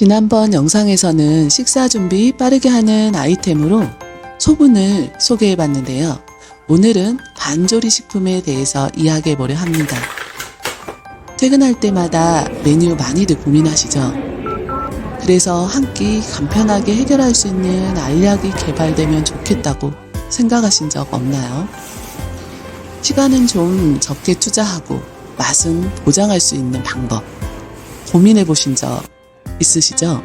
지난번 영상에서는 식사 준비 빠르게 하는 아이템으로 소분을 소개해 봤는데요. 오늘은 반조리 식품에 대해서 이야기해 보려 합니다. 퇴근할 때마다 메뉴 많이들 고민하시죠? 그래서 한 끼 간편하게 해결할 수 있는 알약이 개발되면 좋겠다고 생각하신 적 없나요? 시간은 좀 적게 투자하고 맛은 보장할 수 있는 방법 고민해 보신 적 있으시죠?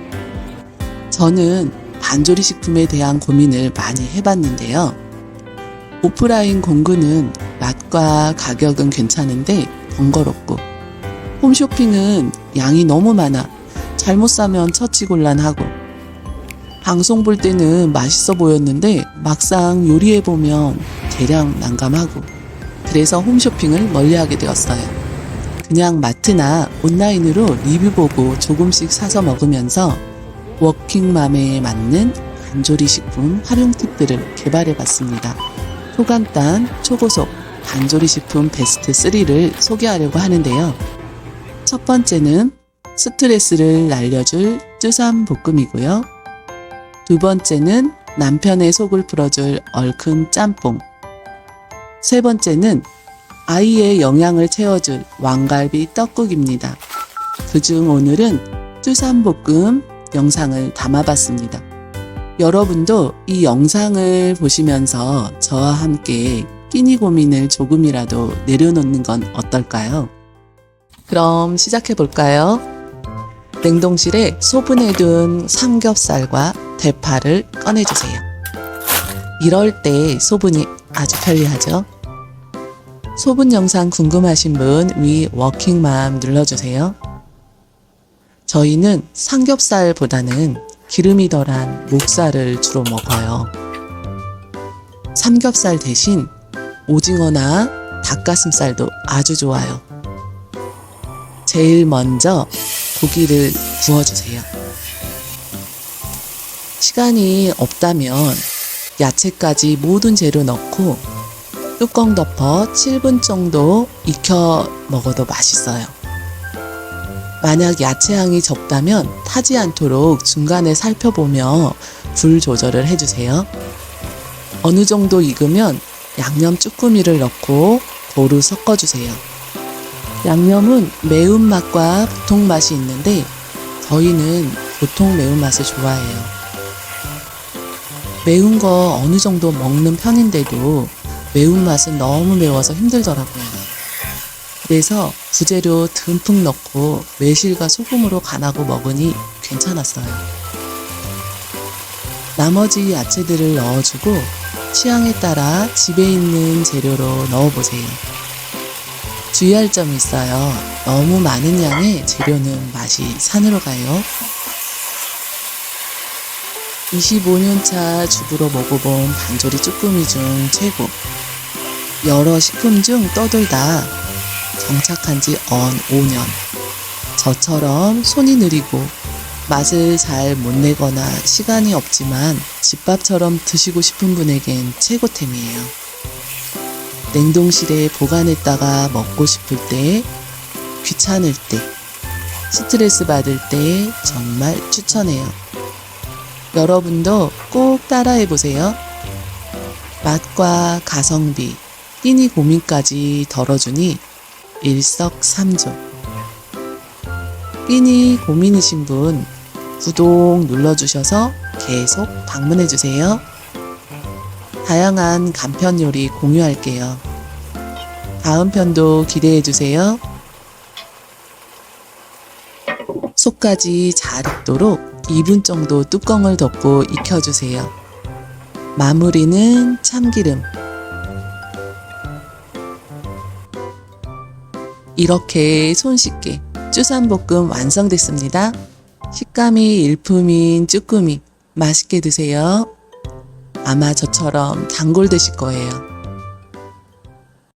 저는 반조리 식품에 대한 고민을 많이 해봤는데요. 오프라인 공구는 맛과 가격은 괜찮은데 번거롭고 홈쇼핑은 양이 너무 많아 잘못 사면 처치곤란하고 방송 볼 때는 맛있어 보였는데 막상 요리해 보면 대량 난감하고 그래서 홈쇼핑을 멀리하게 되었어요. 그냥 마트나 온라인으로 리뷰 보고 조금씩 사서 먹으면서 워킹맘에 맞는 반조리 식품 활용 팁들을 개발해 봤습니다. 초간단, 초고속 반조리 식품 베스트 3를 소개하려고 하는데요. 첫 번째는 스트레스를 날려줄 뜨삼 볶음이고요. 두 번째는 남편의 속을 풀어줄 얼큰 짬뽕. 세 번째는 아이의 영양을 채워줄 왕갈비 떡국입니다. 그중 오늘은 뜨삼볶음 영상을 담아봤습니다. 여러분도 이 영상을 보시면서 저와 함께 끼니 고민을 조금이라도 내려놓는 건 어떨까요? 그럼 시작해 볼까요? 냉동실에 소분해둔 삼겹살과 대파를 꺼내주세요. 이럴 때 소분이 아주 편리하죠? 소분 영상 궁금하신 분 위 워킹맘 눌러주세요. 저희는 삼겹살보다는 기름이 덜한 목살을 주로 먹어요. 삼겹살 대신 오징어나 닭가슴살도 아주 좋아요. 제일 먼저 고기를 구워주세요. 시간이 없다면 야채까지 모든 재료 넣고 뚜껑 덮어 7분 정도 익혀 먹어도 맛있어요. 만약 야채 향이 적다면 타지 않도록 중간에 살펴보며 불 조절을 해주세요. 어느 정도 익으면 양념 쭈꾸미를 넣고 고루 섞어주세요. 양념은 매운맛과 보통 맛이 있는데 저희는 보통 매운맛을 좋아해요. 매운 거 어느 정도 먹는 편인데도 매운맛은 너무 매워서 힘들더라고요. 그래서 부재료 듬뿍 넣고 매실과 소금으로 간하고 먹으니 괜찮았어요. 나머지 야채들을 넣어주고 취향에 따라 집에 있는 재료로 넣어보세요. 주의할 점이 있어요. 너무 많은 양의 재료는 맛이 산으로 가요. 25년차 주부로 먹어본 반조리 쭈꾸미 중 최고. 여러 식품 중 떠돌다 정착한 지 언 5년. 저처럼 손이 느리고 맛을 잘 못 내거나 시간이 없지만 집밥처럼 드시고 싶은 분에겐 최고템이에요. 냉동실에 보관했다가 먹고 싶을 때, 귀찮을 때, 스트레스 받을 때 정말 추천해요. 여러분도 꼭 따라해 보세요. 맛과 가성비, 끼니 고민까지 덜어주니 일석삼조. 끼니 고민이신 분 구독 눌러주셔서 계속 방문해주세요. 다양한 간편 요리 공유할게요. 다음 편도 기대해주세요. 속까지 잘 익도록 2분 정도 뚜껑을 덮고 익혀주세요. 마무리는 참기름. 이렇게 손쉽게 쭈삼볶음 완성됐습니다. 식감이 일품인 쭈꾸미 맛있게 드세요. 아마 저처럼 단골 되실 거예요.